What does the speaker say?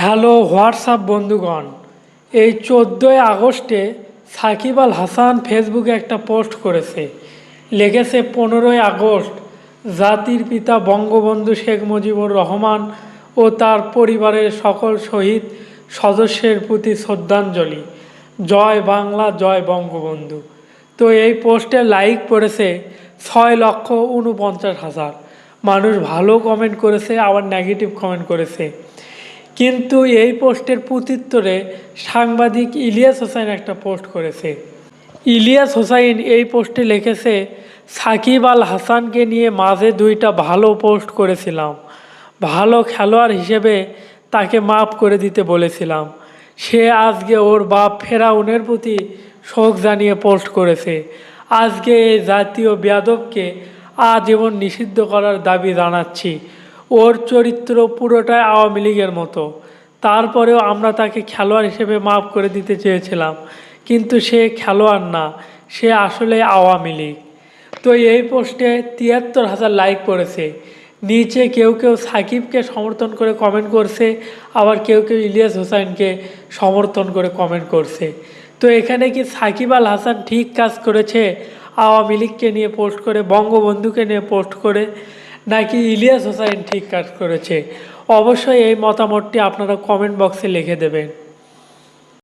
Hello, WhatsApp বন্ধুগণ। এই চোদ্দোই আগস্টে সাকিব আল হাসান ফেসবুকে একটা পোস্ট করেছে। লিখেছে পনেরোই আগস্ট। জাতির পিতা বঙ্গবন্ধু শেখ মুজিবুর রহমান ও তার পরিবারের সকল শহীদ সদস্যের প্রতি শ্রদ্ধাঞ্জলি। জয় বাংলা, জয় বঙ্গবন্ধু। তো এই পোস্টে লাইক পড়েছে ছয় লক্ষ উনপঞ্চাশ হাজার। মানুষ ভালো কমেন্ট করেছে, আবার নেগেটিভ কমেন্ট করেছে। কিন্তু এই পোস্টের প্রত্যুত্তরে সাংবাদিক ইলিয়াস হোসাইন একটা পোস্ট করেছে। ইলিয়াস হোসাইন এই পোস্টে লিখেছে, সাকিব আল হাসানকে নিয়ে মাঝে দুইটা ভালো পোস্ট করেছিলাম। ভালো খেলোয়াড় হিসেবে তাকে মাফ করে দিতে বলেছিলাম। সে আজকে ওর বাপ ফেরাউনের প্রতি শোক জানিয়ে পোস্ট করেছে। আজকে এই জাতীয় বেয়াদবকে আজীবন নিষিদ্ধ করার দাবি জানাচ্ছি। ওর চরিত্র পুরোটাই আওয়ামী লীগের মতো। তারপরেও আমরা তাকে খেলোয়াড় হিসেবে মাফ করে দিতে চেয়েছিলাম। কিন্তু সে খেলোয়াড় না, সে আসলে আওয়ামী লীগ। তো এই পোস্টে তিয়াত্তর হাজার লাইক পড়েছে। নিচে কেউ কেউ সাকিবকে সমর্থন করে কমেন্ট করছে, আবার কেউ কেউ ইলিয়াস হোসাইনকে সমর্থন করে কমেন্ট করছে। তো এখানে কি সাকিব আল হাসান ঠিক কাজ করেছে? আওয়ামী লীগকে নিয়ে পোস্ট করে, বঙ্গবন্ধুকে নিয়ে পোস্ট করে? নাকি ইলিয়াস হোসাইন ঠিক কাজ করেছে? অবশ্যই এই মতামতটি আপনারা কমেন্ট বক্সে লিখে দেবেন।